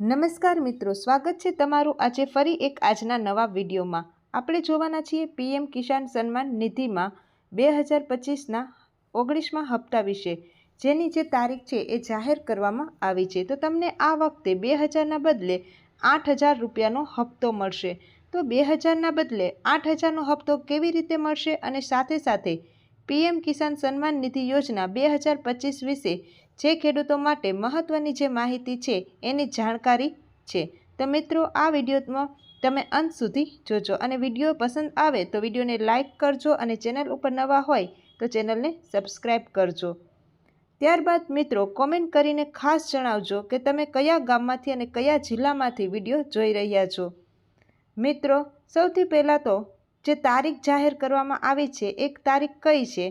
નમસ્કાર મિત્રો, સ્વાગત છે તમારું આજે ફરી એક આજના નવા વિડીયોમાં. આપણે જોવાના છીએ પીએમ કિસાન સન્માન નિધિમાં બે હજાર પચીસના ઓગણીસમાં હપ્તા વિશે. જેની જે તારીખ છે એ જાહેર કરવામાં આવી છે. તો તમને આ વખતે બે હજારના બદલે આઠ હજાર રૂપિયાનો હપ્તો મળશે. તો બે હજારના બદલે આઠ હજારનો હપ્તો કેવી રીતે મળશે અને સાથે સાથે પીએમ કિસાન સન્માન નિધિ યોજના બે હજાર પચીસ વિશે જે ખેડૂતો માટે મહત્ત્વની જે માહિતી છે એની જાણકારી છે. તો મિત્રો, આ વિડીયોમાં તમે અંત સુધી જોજો અને વીડિયો પસંદ આવે તો વિડીયોને લાઇક કરજો અને ચેનલ ઉપર નવા હોય તો ચેનલને સબસ્ક્રાઈબ કરજો. ત્યારબાદ મિત્રો, કોમેન્ટ કરીને ખાસ જણાવજો કે તમે કયા ગામમાંથી અને કયા જિલ્લામાંથી વીડિયો જોઈ રહ્યા છો. મિત્રો, સૌથી પહેલાં તો જે તારીખ જાહેર કરવામાં આવી છે, એક તારીખ કઈ છે?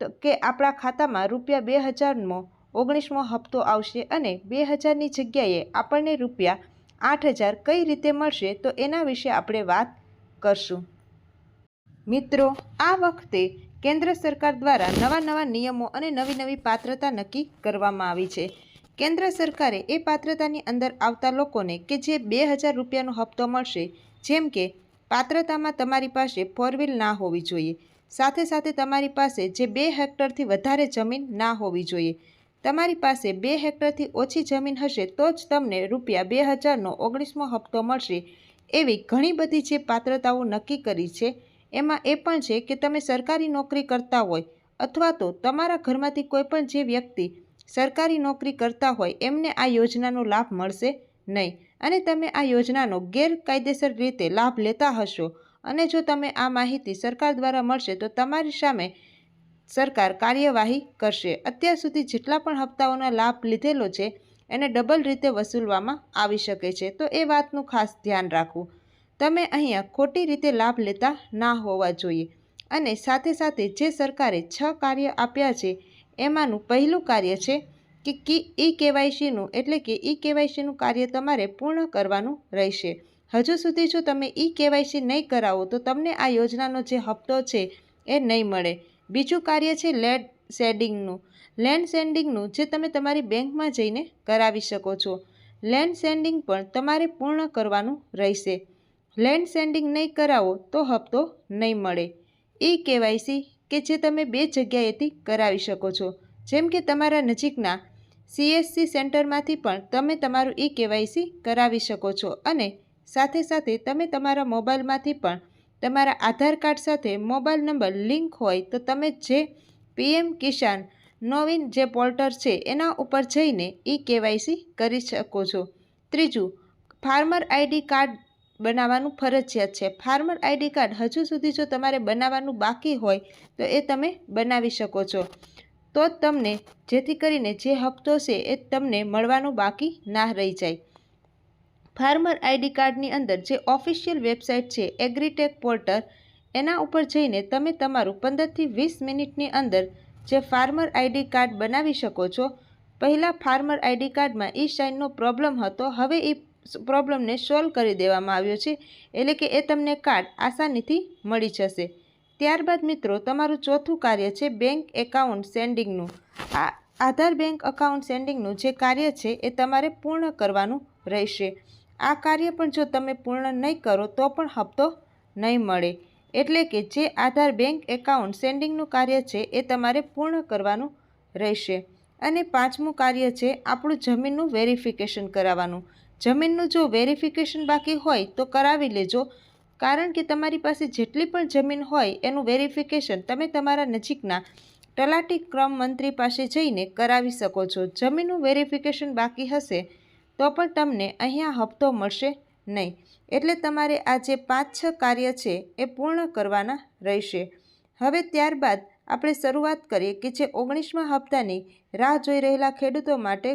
તો કે આપણા ખાતામાં રૂપિયા બે હજારનો ઓગણીસમો હપ્તો આવશે અને બે હજારની જગ્યાએ આપણને રૂપિયા આઠ હજાર કઈ રીતે મળશે, તો એના વિશે આપણે વાત કરશું. મિત્રો, આ વખતે કેન્દ્ર સરકાર દ્વારા નવા નવા નિયમો અને નવી નવી પાત્રતા નક્કી કરવામાં આવી છે. કેન્દ્ર સરકારે એ પાત્રતાની અંદર આવતા લોકોને કે જે બે હજાર રૂપિયાનો હપ્તો મળશે, જેમ કે પાત્રતામાં તમારી પાસે ફોર ના હોવી જોઈએ. સાથે સાથે તમારી પાસે જે બે હેક્ટરથી વધારે જમીન ના હોવી જોઈએ. તમારી પાસે બે હેક્ટરથી ઓછી જમીન હશે તો જ તમને રૂપિયા બે હજારનો ઓગણીસમો હપ્તો મળશે. એવી ઘણી બધી જે પાત્રતાઓ નક્કી કરી છે, એમાં એ પણ છે કે તમે સરકારી નોકરી કરતા હોય અથવા તો તમારા ઘરમાંથી કોઈપણ જે વ્યક્તિ સરકારી નોકરી કરતા હોય એમને આ યોજનાનો લાભ મળશે નહીં. અને તમે આ યોજનાનો ગેરકાયદેસર રીતે લાભ લેતા હશો. અને જો તમે આ માહિતી સરકાર દ્વારા મળશે, તો તમારી સામે સરકાર કાર્યવાહી કરશે. અત્યાર સુધી જેટલા પણ હપ્તાઓનો લાભ લીધેલો છે, એને ડબલ રીતે વસૂલવામાં આવી શકે છે. તો એ વાતનું ખાસ ધ્યાન રાખવું. તમે અહીંયા ખોટી રીતે લાભ લેતા ના હોવા જોઈએ. અને સાથે સાથે જે સરકારે છ કાર્ય આપ્યા છે, એમાંનું પહેલું કાર્ય છે કે કી ઈ કેવાયસીનું, એટલે કે ઈ કેવાયસીનું કાર્ય તમારે પૂર્ણ કરવાનું રહેશે. હજુ સુધી જો તમે ઈ કેવાયસી નહીં કરાવો, તો તમને આ યોજનાનો જે હપ્તો છે એ નહીં મળે. બીજું કાર્ય છે લેન્ડ સેડિંગનું લેન્ડ સેન્ડિંગનું જે તમે તમારી બેંકમાં જઈને કરાવી શકો છો. લેન્ડ સેન્ડિંગ પણ તમારે પૂર્ણ કરવાનું રહેશે. લેન્ડ સેન્ડિંગ નહીં કરાવો, તો હપ્તો નહીં મળે. ઈ કેવાયસી કે જે તમે બે જગ્યાએથી કરાવી શકો છો. જેમ કે તમારા નજીકના સીએસસી સેન્ટરમાંથી પણ તમે તમારું ઈ કેવાયસી કરાવી શકો છો અને સાથે સાથે તમે તમારા મોબાઈલમાંથી પણ તમારા આધાર કાર્ડ સાથે મોબાઈલ નંબર લિંક હોય તો તમે જે પીએમ કિસાન નવીન જે પોર્ટર છે એના ઉપર જઈને ઈ કેવાયસી કરી શકો છો. ત્રીજું, ફાર્મર આઈડી કાર્ડ બનાવવાનું ફરજિયાત છે. ફાર્મર આઈડી કાર્ડ હજુ સુધી જો તમારે બનાવવાનું બાકી હોય તો એ તમે બનાવી શકો છો. તો જ તમને જેથી કરીને જે હપ્તો છે એ તમને મળવાનું બાકી ના રહી જાય. ફાર્મર આઈડી કાર્ડની અંદર જે ઓફિશિયલ વેબસાઇટ છે, એગ્રીટેક પોર્ટર એના ઉપર જઈને તમે તમારું પંદરથી વીસ મિનિટની અંદર જે ફાર્મર આઈડી કાર્ડ બનાવી શકો છો. પહેલાં ફાર્મર આઈડી કાર્ડમાં ઈ સાઇનનો પ્રોબ્લેમ હતો, હવે એ પ્રોબ્લેમને સોલ્વ કરી દેવામાં આવ્યો છે, એટલે કે એ તમને કાર્ડ આસાનીથી મળી જશે. ત્યારબાદ મિત્રો, તમારું ચોથું કાર્ય છે બેંક એકાઉન્ટ સેન્ડિંગનું. આ આધાર બેંક અકાઉન્ટ સેન્ડિંગનું જે કાર્ય છે એ તમારે પૂર્ણ કરવાનું રહેશે. આ કાર્ય પણ જો તમે પૂર્ણ નહીં કરો, તો પણ હપ્તો નહીં મળે. એટલે કે જે આધાર બેંક એકાઉન્ટ સેન્ડિંગનું કાર્ય છે એ તમારે પૂર્ણ કરવાનું રહેશે. અને પાંચમું કાર્ય છે આપણું જમીનનું વેરિફિકેશન કરાવવાનું. જમીનનું જો વેરિફિકેશન બાકી હોય, તો કરાવી લેજો. કારણ કે તમારી પાસે જેટલી પણ જમીન હોય એનું વેરિફિકેશન તમે તમારા નજીકના તલાટી ક્રમ મંત્રી પાસે જઈને કરાવી શકો છો. જમીનનું વેરિફિકેશન બાકી હશે તો પણ તમને અહીંયા હપ્તો મળશે નહીં. એટલે તમારે આ જે પાંચ છ કાર્ય છે એ પૂર્ણ કરવાના રહેશે. હવે ત્યારબાદ આપણે શરૂઆત કરીએ કે જે ઓગણીસમા હપ્તાની રાહ જોઈ રહેલા ખેડૂતો માટે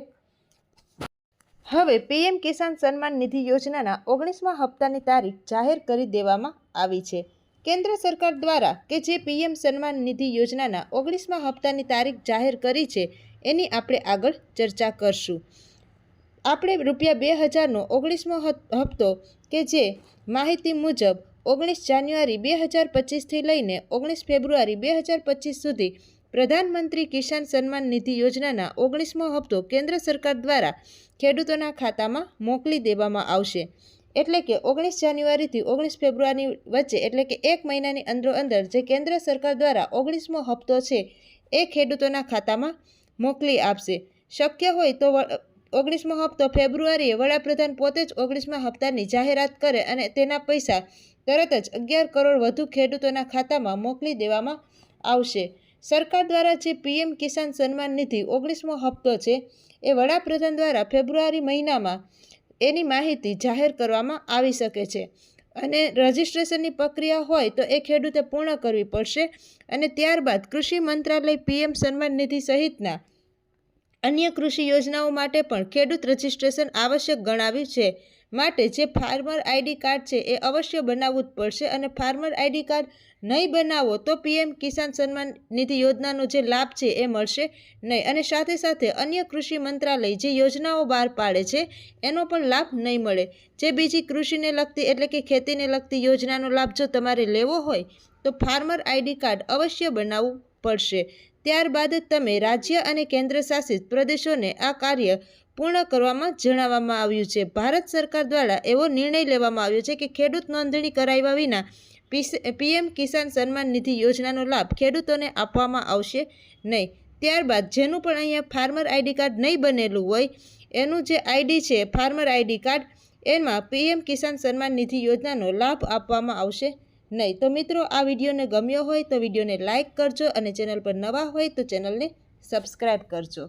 હવે પીએમ કિસાન સન્માન નિધિ યોજનાના ઓગણીસમા હપ્તાની તારીખ જાહેર કરી દેવામાં આવી છે. કેન્દ્ર સરકાર દ્વારા કે જે પીએમ સન્માન નિધિ યોજનાના ઓગણીસમા હપ્તાની તારીખ જાહેર કરી છે, એની આપણે આગળ ચર્ચા કરશું. આપણે રૂપિયા બે હજારનો ઓગણીસમો હપ્તો કે જે માહિતી મુજબ ઓગણીસ જાન્યુઆરી બે હજાર પચીસથી લઈને ઓગણીસ ફેબ્રુઆરી બે હજાર પચીસ સુધી પ્રધાનમંત્રી કિસાન સન્માન નિધિ યોજનાના ઓગણીસમો હપ્તો કેન્દ્ર સરકાર દ્વારા ખેડૂતોના ખાતામાં મોકલી દેવામાં આવશે. એટલે કે ઓગણીસ જાન્યુઆરીથી ઓગણીસ ફેબ્રુઆરી વચ્ચે, એટલે કે એક મહિનાની અંદરો જે કેન્દ્ર સરકાર દ્વારા ઓગણીસમો હપ્તો છે, એ ખેડૂતોના ખાતામાં મોકલી આપશે. શક્ય હોય તો ઓગણીસમો હપ્તો ફેબ્રુઆરીએ વડાપ્રધાન પોતે જ ઓગણીસમા હપ્તાની જાહેરાત કરે અને તેના પૈસા તરત જ અગિયાર કરોડ વધુ ખેડૂતોના ખાતામાં મોકલી દેવામાં આવશે. સરકાર દ્વારા જે પીએમ કિસાન સન્માન નિધિ ઓગણીસમો હપ્તો છે, એ વડાપ્રધાન દ્વારા ફેબ્રુઆરી મહિનામાં એની માહિતી જાહેર કરવામાં આવી શકે છે. અને રજિસ્ટ્રેશનની પ્રક્રિયા હોય તો એ ખેડૂતે પૂર્ણ કરવી પડશે અને ત્યારબાદ કૃષિ મંત્રાલય પીએમ સન્માન નિધિ સહિતના અન્ય કૃષિ યોજનાઓ માટે પણ ખેડૂત રજિસ્ટ્રેશન આવશ્યક ગણાવ્યું છે. માટે જે ફાર્મર આઈડી કાર્ડ છે એ અવશ્ય બનાવવું જ પડશે અને ફાર્મર આઈડી કાર્ડ નહીં બનાવો તો પીએમ કિસાન સન્માન નિધિ યોજનાનો જે લાભ છે એ મળશે નહીં. અને સાથે સાથે અન્ય કૃષિ મંત્રાલય જે યોજનાઓ બહાર પાડે છે, એનો પણ લાભ નહીં મળે. જે બીજી કૃષિને લગતી એટલે કે ખેતીને લગતી યોજનાનો લાભ જો તમારે લેવો હોય, તો ફાર્મર આઈડી કાર્ડ અવશ્ય બનાવવું પડશે. ત્યારબાદ તમે રાજ્ય અને કેન્દ્ર શાસિત પ્રદેશોને આ કાર્ય પૂર્ણ કરવામાં જણાવવામાં આવ્યું છે. ભારત સરકાર દ્વારા એવો નિર્ણય લેવામાં આવ્યો છે કે ખેડૂત નોંધણી કરાવ્યા વિના પીએમ કિસાન સન્માન નિધિ યોજનાનો લાભ ખેડૂતોને આપવામાં આવશે નહીં. ત્યારબાદ જેનું પણ અહીંયા ફાર્મર આઈડી કાર્ડ નહીં બનેલું હોય, એનું જે આઈડી છે, ફાર્મર આઈડી કાર્ડ, એમાં પીએમ કિસાન સન્માન નિધિ યોજનાનો લાભ આપવામાં આવશે નહીં. તો મિત્રો, આ વિડીયોને ગમ્યો હોય તો વિડીયોને લાઇક કરજો અને ચેનલ પર નવા હોય તો ચેનલને સબસ્ક્રાઈબ કરજો.